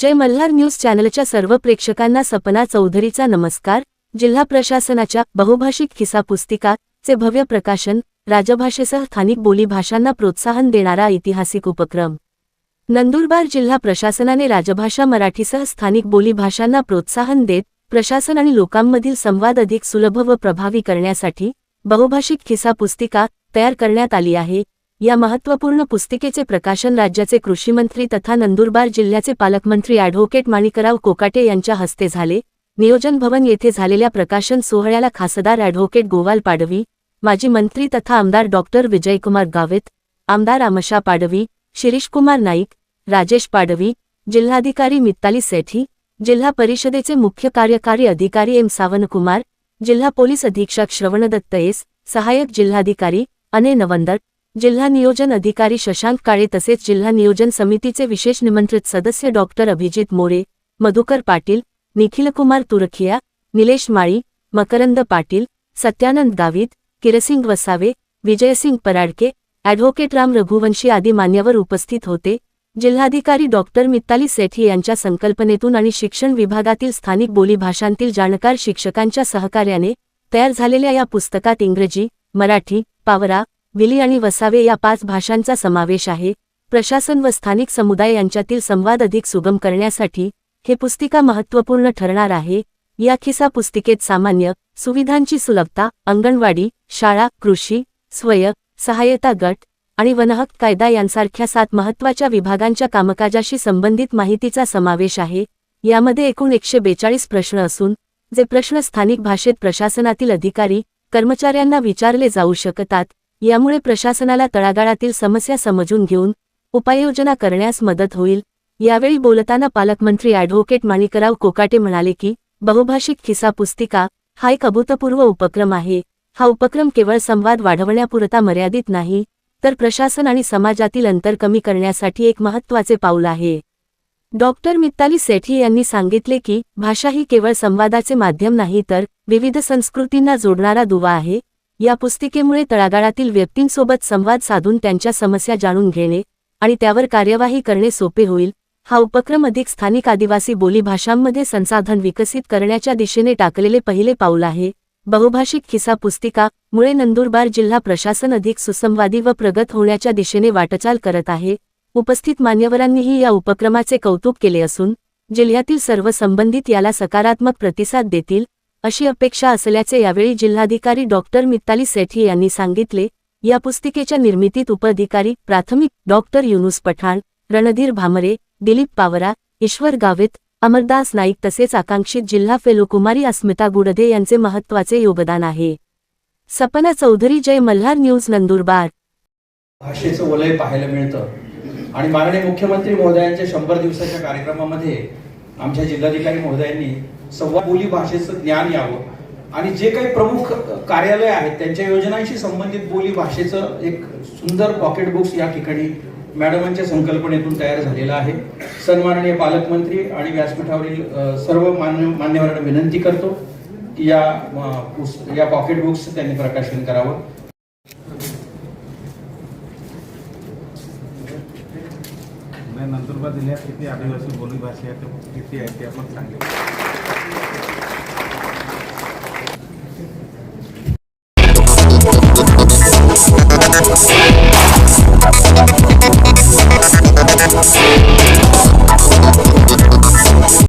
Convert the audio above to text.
जय Malhar news चॅनलच्या सर्व प्रेक्षकांना सपना चौधरीचा नमस्कार. जिल्हा प्रशासनाच्या बहुभाषिक खिसा पुस्तिका चे भव्य प्रकाशन राजभाषेसह स्थानिक बोलीभाषांना प्रोत्साहन देणारा ऐतिहासिक उपक्रम. नंदुरबार जिल्हा प्रशासनाने राजभाषा मराठीसह स्थानिक बोलीभाषांना प्रोत्साहन देत प्रशासन आणि लोकांमधील संवाद अधिक सुलभ व प्रभावी करण्यासाठी बहुभाषिक खिसा पुस्तिका तयार करण्यात आली आहे. या महत्त्वपूर्ण पुस्तिकेचे प्रकाशन राज्याचे कृषीमंत्री तथा नंदुरबार जिल्ह्याचे पालकमंत्री ॲडव्होकेट माणिकराव कोकाटे यांच्या हस्ते झाले. नियोजन भवन येथे झालेल्या प्रकाशन सोहळ्याला खासदार ॲडव्होकेट गोवाल पाडवी माजी मंत्री तथा आमदार डॉक्टर विजयकुमार गावित आमदार आमशा पाडवी शिरीषकुमार नाईक राजेश पाडवी जिल्हाधिकारी मित्ताली सेठी जिल्हा परिषदेचे मुख्य कार्यकारी अधिकारी एम सावनकुमार जिल्हा पोलीस अधीक्षक श्रवणदत्त एस सहाय्यक जिल्हाधिकारी अने नवंदर जिल्हा नियोजन अधिकारी शशांक काळे तसेच जिल्हा नियोजन समितीचे विशेष निमंत्रित सदस्य डॉक्टर अभिजित मोरे मधुकर पाटील निखिलकुमार तुरखिया निलेश माळी मकरंद पाटील सत्यानंद गावित किरसिंग वसावे विजयसिंग पराडके ॲडव्होकेट राम रघुवंशी आदी मान्यवर उपस्थित होते. जिल्हाधिकारी डॉक्टर मित्ताली सेठी यांच्या संकल्पनेतून आणि शिक्षण विभागातील स्थानिक बोलीभाषांतील जाणकार शिक्षकांच्या सहकार्याने तयार झालेल्या या पुस्तकात इंग्रजी मराठी पावरा विली आणि वसावे या पाच भाषांचा समावेश आहे. प्रशासन व स्थानिक समुदाय यांच्यातील संवाद अधिक सुगम करण्यासाठी हे पुस्तिका महत्त्वपूर्ण ठरणार आहे. या खिसा पुस्तिकेत सामान्य सुविधांची सुलभता अंगणवाडी शाळा कृषी स्वय सहायता गट आणि वनहक कायदा यांसारख्या सात महत्त्वाच्या विभागांच्या कामकाजाशी संबंधित माहितीचा समावेश आहे. यामध्ये एकूण एकशे बेचाळीस प्रश्न असून जे प्रश्न स्थानिक भाषेत प्रशासनातील अधिकारी कर्मचाऱ्यांना विचारले जाऊ शकतात यामुळे प्रशासनाला तळागाळातील समस्या समजून घेऊन उपाययोजना करण्यास मदत होईल. यावेळी बोलताना पालकमंत्री ॲडव्होकेट माणिकराव कोकाटे म्हणाले की बहुभाषिक खिसा पुस्तिका हा एक अभूतपूर्व उपक्रम आहे. हा उपक्रम केवळ संवाद वाढवण्यापुरता मर्यादित नाही तर प्रशासन आणि समाजातील अंतर कमी करण्यासाठी एक महत्त्वाचे पाऊल आहे. डॉक्टर मित्ताली सेठी यांनी सांगितले की भाषा ही केवळ संवादाचे माध्यम नाही तर विविध संस्कृतींना जोडणारा दुवा आहे. या पुस्तिकेमुळे तळागाळातील व्यक्तींसोबत संवाद साधून त्यांच्या समस्या जाणून घेणे आणि त्यावर कार्यवाही करणे सोपे होईल हा उपक्रम अधिक स्थानिक आदिवासी बोलीभाषांमध्ये संसाधन विकसित करण्याच्या दिशेने टाकलेले पहिले पाऊल आहे. बहुभाषिक खिसा पुस्तिका मुळे नंदुरबार जिल्हा प्रशासन अधिक सुसंवादी व प्रगत होण्याच्या दिशेने वाटचाल करत आहे. उपस्थित मान्यवरांनीही या उपक्रमाचे कौतुक केले असून जिल्ह्यातील सर्व संबंधित याला सकारात्मक प्रतिसाद देतील अशी अपेक्षा असल्याचे यावेळी जिल्हाधिकारी डॉक्टर मित्ताली सेठी यांनी सांगितले. या पुस्तिकेच्या निर्मितीत उपअधिकारी प्राथमिक डॉक्टर युनुस पठाण रणधीर भामरे दिलीप पावरा ईश्वर गावित अमरदास नाईक तसेच आकांक्षित जिल्हा फेलो कुमारी अस्मिता गुडदे यांचे महत्त्वाचे योगदान आहे. सपना चौधरी जय मल्हार न्यूज नंदुरबार. भाषेचं वलय पाहायला मिळतं. आणि माननीय मुख्यमंत्री महोदयांच्या शंभर दिवसाच्या कार्यक्रमामध्ये आमच्या जिल्हाधिकारी महोदयांनी संवाद बोली भाषेचं ज्ञान यावं. आणि जे काही प्रमुख कार्यालय आहेत त्यांच्या योजनांशी संबंधित बोली भाषेचं एक सुंदर पॉकेट बुक्स या ठिकाणी मॅडमांच्या संकल्पनेतून तयार झालेलं आहे. सन्माननीय पालकमंत्री आणि व्यासपीठावरील सर्व मान्य मान्यवरांना विनंती करतो की या पुस- या पॉकेट बुक्स त्यांनी प्रकाशन करावं नाही नंदुरबार जिल्ह्यात किती आदिवासी बोलीभाषा आहेत ते किती आहेत ते आपण सांगितलं